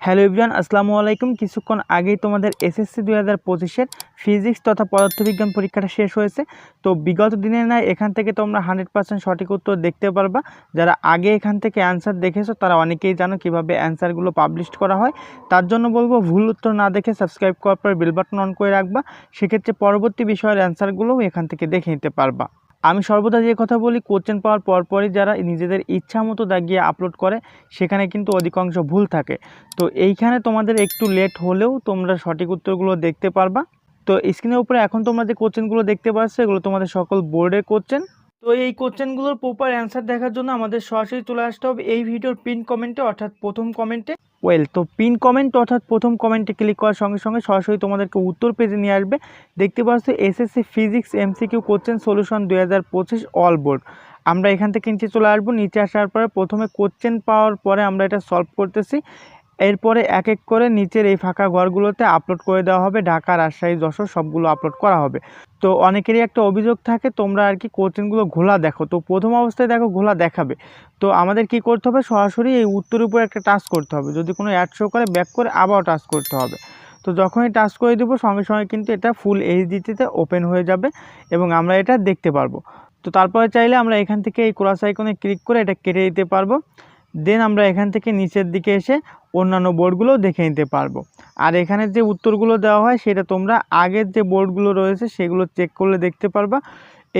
Hello ইবরান আসসালামু আলাইকুম। কিছুক্ষণ আগেই তোমাদের এসএসসি দুই হাজার পঁচিশের ফিজিক্স তথা পদার্থবিজ্ঞান পরীক্ষাটা শেষ হয়েছে। তো বিগত দিনের নয় এখান থেকে তোমরা হান্ড্রেড পার্সেন্ট সঠিক উত্তর দেখতে পারবা। যারা আগে এখান থেকে অ্যান্সার দেখেছ, তারা অনেকেই জানো কীভাবে অ্যান্সারগুলো পাবলিশ করা হয়। তার জন্য বলব, ভুল উত্তর না দেখে সাবস্ক্রাইব করার পর বেল বাটন অন করে রাখবা। সেক্ষেত্রে পরবর্তী বিষয়ের অ্যান্সারগুলোও এখান থেকে দেখে নিতে পারবা। আমি সর্বদা যে কথা বলি কোশ্চেন পাওয়ার পরপরই যারা নিজেদের ইচ্ছা মতো দাগিয়ে আপলোড করে, সেখানে কিন্তু অধিকাংশ ভুল থাকে। তো এইখানে তোমাদের একটু লেট হলেও তোমরা সঠিক উত্তরগুলো দেখতে পারবা। তো স্ক্রিনের উপরে এখন তোমরা যে কোশ্চেনগুলো দেখতে পাচ্ছ, এগুলো তোমাদের সকল বোর্ডের কোশ্চেন তো এই কোশ্চেনগুলোর প্রপার অ্যান্সার দেখার জন্য আমাদের সরাসরি চলে আসতে হবে এই ভিডিওর পিন কমেন্টে অর্থাৎ প্রথম কমেন্টে ওয়েল তো পিন কমেন্ট অর্থাৎ প্রথম কমেন্টে ক্লিক করার সঙ্গে সঙ্গে সরাসরি তোমাদেরকে উত্তর পেজে নিয়ে আসবে। দেখতে পাচ্ছ SSC physics MCQ question solution দুই হাজার পঁচিশ অল বোর্ড আমরা এখান থেকে নিচে চলে আসব। নিচে আসার পরে প্রথমে কোশ্চেন পাওয়ার পরে আমরা এটা সলভ করতেছি। এরপরে এক এক করে নিচের এই ফাঁকা ঘরগুলোতে আপলোড করে দেওয়া হবে। ঢাকা, রাজশাহী, যশোর সবগুলো আপলোড করা হবে। তো অনেকেরই একটা অভিযোগ থাকে, তোমরা আর কি কোশ্চেনগুলো ঘোলা দেখো। তো প্রথম অবস্থায় দেখো ঘোলা দেখাবে। তো আমাদের কি করতে হবে? সরাসরি এই উত্তরের উপর একটা টাচ করতে হবে। যদি কোনো অ্যাড শো করে ব্যাক করে আবার টাচ করতে হবে। তো যখনই টাচ করে দেবো, সঙ্গে সঙ্গে কিন্তু এটা ফুল এইচডিতে ওপেন হয়ে যাবে এবং আমরা এটা দেখতে পারব। তো তারপরে চাইলে আমরা এখান থেকে এই ক্রস আইকনে ক্লিক করে এটা কেটে দিতে পারব। দেন আমরা এখান থেকে নিচের দিকে এসে অন্যান্য বোর্ডগুলো দেখে নিতে পারব। আর এখানে যে উত্তরগুলো দেওয়া হয়, সেটা তোমরা আগের যে বোর্ডগুলো রয়েছে, সেগুলো চেক করলে দেখতে পারবা।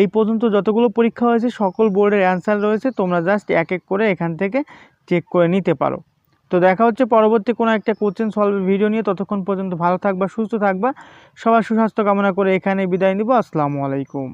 এই পর্যন্ত যতগুলো পরীক্ষা হয়েছে, সকল বোর্ডের অ্যান্সার রয়েছে, তোমরা জাস্ট এক এক করে এখান থেকে চেক করে নিতে পারো। তো দেখা হচ্ছে পরবর্তী কোনো একটা কোশ্চেন সলভের ভিডিও নিয়ে। ততক্ষণ পর্যন্ত ভালো থাকবা, সুস্থ থাকবা। সবার সুস্বাস্থ্য কামনা করে এখানে বিদায় নিব। আসসালামু আলাইকুম।